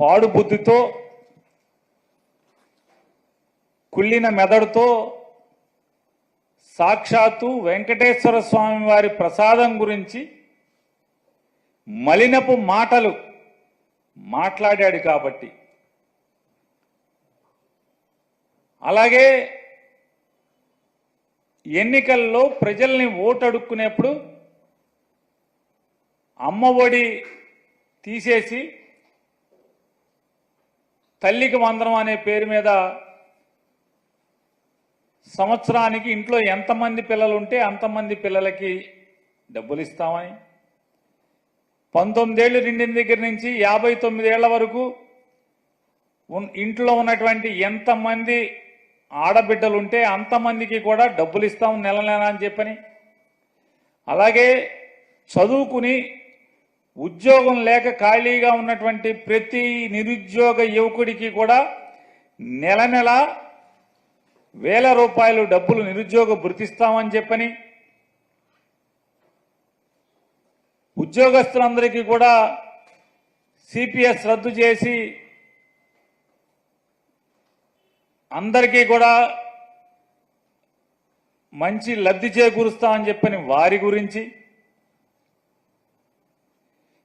పాడుబుద్ధితో కుళ్ళిన మెదడుతో సాక్షాత్తు వెంకటేశ్వర స్వామి వారి ప్రసాదం గురించి మలినపు మాటలు మాట్లాడాడు కాబట్టి. అలాగే ఎన్నికల్లో ప్రజల్ని ఓటడుక్కునేప్పుడు అమ్మఒడి తీసేసి తల్లికి వందనం అనే పేరు మీద సంవత్సరానికి ఇంట్లో ఎంతమంది పిల్లలు ఉంటే అంతమంది పిల్లలకి డబ్బులు ఇస్తామని పంతొమ్మిదేళ్ళు నిండిన దగ్గర నుంచి యాభై తొమ్మిదేళ్ళ వరకు ఇంట్లో ఉన్నటువంటి ఎంతమంది ఆడబిడ్డలు ఉంటే అంతమందికి కూడా డబ్బులు ఇస్తాం నెల నెల అని చెప్పని. అలాగే చదువుకుని ఉద్యోగం లేక ఖాళీగా ఉన్నటువంటి ప్రతి నిరుద్యోగ యువకుడికి కూడా నెల నెల వేల రూపాయలు డబ్బులు నిరుద్యోగ భృతిస్తామని చెప్పని ఉద్యోగస్తులందరికీ కూడా సిపిఎస్ రద్దు చేసి అందరికీ కూడా మంచి లబ్ధి చేకూరుస్తామని చెప్పని వారి గురించి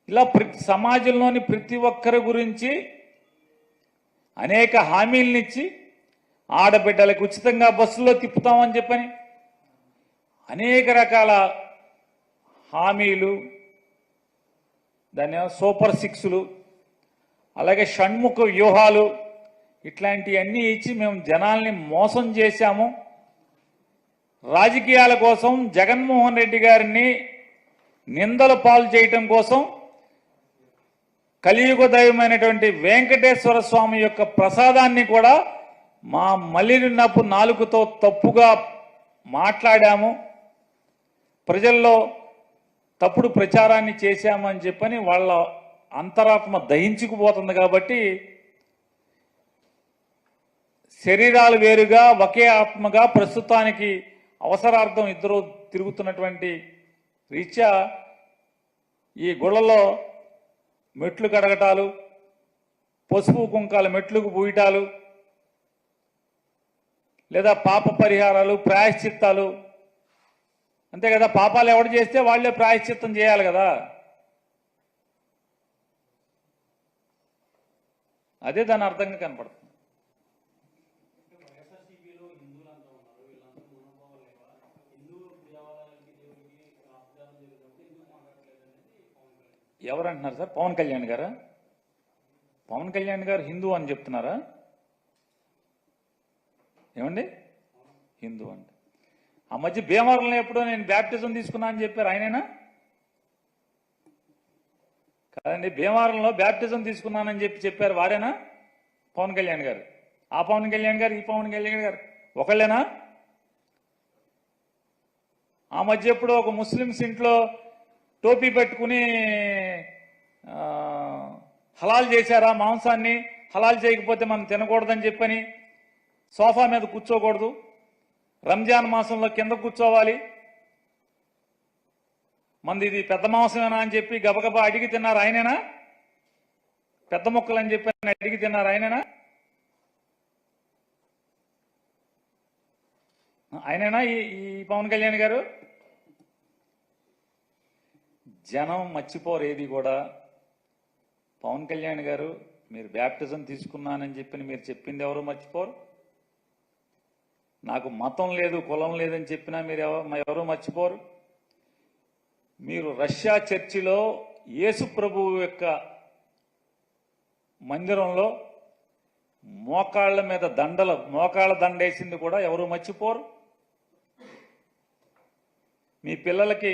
ఇలా ప్రతి సమాజంలోని ప్రతి ఒక్కరి గురించి అనేక హామీలనిచ్చి ఆడబిడ్డలకు ఉచితంగా బస్సులో తిప్పుతామని చెప్పని అనేక రకాల హామీలు దాని సూపర్ సిక్స్లు అలాగే షణ్ముఖ వ్యూహాలు ఇట్లాంటివన్నీ ఇచ్చి మేము జనాల్ని మోసం చేశాము. రాజకీయాల కోసం జగన్మోహన్ రెడ్డి గారిని నిందల పాలు చేయటం కోసం కలియుగ దైవమైనటువంటి వెంకటేశ్వర స్వామి యొక్క ప్రసాదాన్ని కూడా మా మలినపు నాలుగుతో తప్పుగా మాట్లాడాము. ప్రజల్లో తప్పుడు ప్రచారాన్ని చేశామని చెప్పని వాళ్ళ అంతరాత్మ దహించుకుపోతుంది కాబట్టి శరీరాలు వేరుగా ఒకే ఆత్మగా ప్రస్తుతానికి అవసరార్థం ఇద్దరు తిరుగుతున్నటువంటి రీత్యా ఈ గుళ్ళలో మెట్లు కడగటాలు పసుపు కుంకాల మెట్లకు పూయటాలు లేదా పాప పరిహారాలు ప్రాయశ్చిత్తాలు. అంతే కదా పాపాలు ఎవడు చేస్తే వాళ్ళే ప్రాయశ్చిత్తం చేయాలి కదా. అదే దాని అర్థంగా కనపడుతుంది ఎవరు అంటున్నారు సార్? పవన్ కళ్యాణ్ గారా? పవన్ కళ్యాణ్ గారు హిందూ అని చెప్తున్నారా? ఏమండి? హిందూ అంటే. ఆ మధ్య భీమవరంలో ఎప్పుడో నేను బ్యాప్టిజం తీసుకున్నా అని చెప్పారు ఆయనేనా? కాదండి భీమవరంలో బ్యాప్టిజం తీసుకున్నానని చెప్పి చెప్పారు వారేనా? పవన్ కళ్యాణ్ గారు. ఆ పవన్ కళ్యాణ్ గారు ఈ పవన్ కళ్యాణ్ గారు. ఒకళ్ళేనా? ఆ మధ్య ఎప్పుడో ఒక ముస్లిమ్స్ ఇంట్లో టోపీ పెట్టుకుని హలాల్ చేశారా మాంసాన్ని? హలాల్ చేయకపోతే మనం తినకూడదని చెప్పని సోఫా మీద కూర్చోకూడదు. రంజాన్ మాసంలో కింద కూర్చోవాలి. మంది ఇది పెద్ద మాంసమేనా అని చెప్పి గబగబా అడిగి తిన్నారు ఆయనేనా? పెద్ద మొక్కలు అని చెప్పి అడిగి తిన్నారు ఆయనేనా? ఆయనేనా ఈ ఈ పవన్ కళ్యాణ్ గారు? జనం మర్చిపోరు ఏది కూడా. పవన్ కళ్యాణ్ గారు మీరు బ్యాప్టిజం తీసుకున్నానని చెప్పి మీరు చెప్పింది ఎవరు మర్చిపోరు? నాకు మతం లేదు కులం లేదని చెప్పినా మీరు ఎవరు మర్చిపోరు? మీరు రష్యా చర్చిలో యేసు ప్రభువు యొక్క మందిరంలో మోకాళ్ళ మీద దండలు మోకాళ్ళ దండేసింది కూడా ఎవరు మర్చిపోరు? మీ పిల్లలకి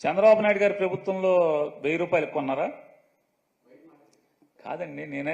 చంద్రబాబు నాయుడు గారి ప్రభుత్వంలో వెయ్యి రూపాయలు కొన్నారా? కాదండి నేనే